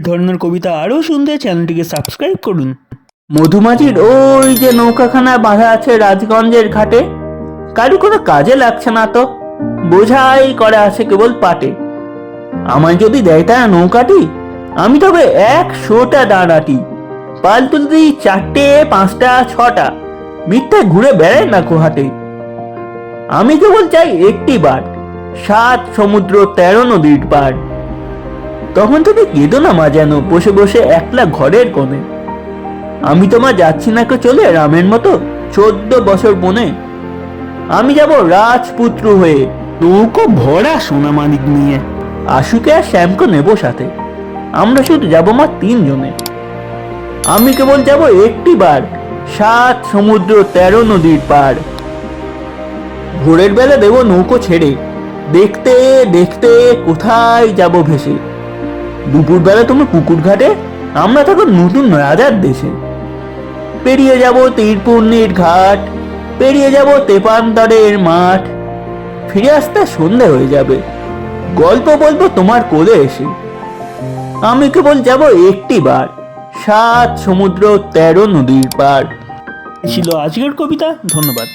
এই ধরনের কবিতা আরও শুনতে চ্যানেলটিকে সাবস্ক্রাইব করুন। মধুমাছির ওই যে নৌকাখানা বাঁধা আছে রাজগঞ্জের ঘাটে, কারু কোনো কাজে লাগছে না তো? বোঝাই করে আছে কেবল পাটে। আমায় যদি দেয় তারা নৌকাটি, আমি তবে একশোটা দাঁড়াটি। পাল তুলতে দিই চারটে, পাঁচটা, ছটা, মিথ্যা ঘুরে বেড়ায় না কোহাটে আমি কেবল চাই একটি বার সাত সমুদ্র তেরো নদীর পার তখন তুমি কেঁদো না মা যেন বসে বসে একলা ঘরের কোণে। আমি তো মা যাচ্ছি না কে চলে রামের মতো চোদ্দ বছর বনে। আমি যাব রাজপুত্র হয়ে নৌকো ভরা সোনা মানিক নিয়ে। আশুকে আর শ্যামকে নেব সাথে। আমরা শুধু যাব মা তিনজনে। আমি কেবল যাব একটি বার সাত সমুদ্র তেরো নদীর পার। ভোরের বেলা দেব নৌকো ছেড়ে। দেখতে দেখতে কোথায় যাব ভেসে। দুপুরবেলা তুমি পুকুর ঘাটে আমরা তখন নতুন রাজার দেশে। পেরিয়ে যাব তীরপূর্ণির ঘাট, পেরিয়ে যাব তেপান্তরের মাঠ। ফিরে আসতে সন্ধে হয়ে যাবে, গল্প বলব তোমার কোলে এসে। আমি কেবল যাব একটি বার, সাত সমুদ্র তেরো নদীর পার ছিল আজকের কবিতা, ধন্যবাদ।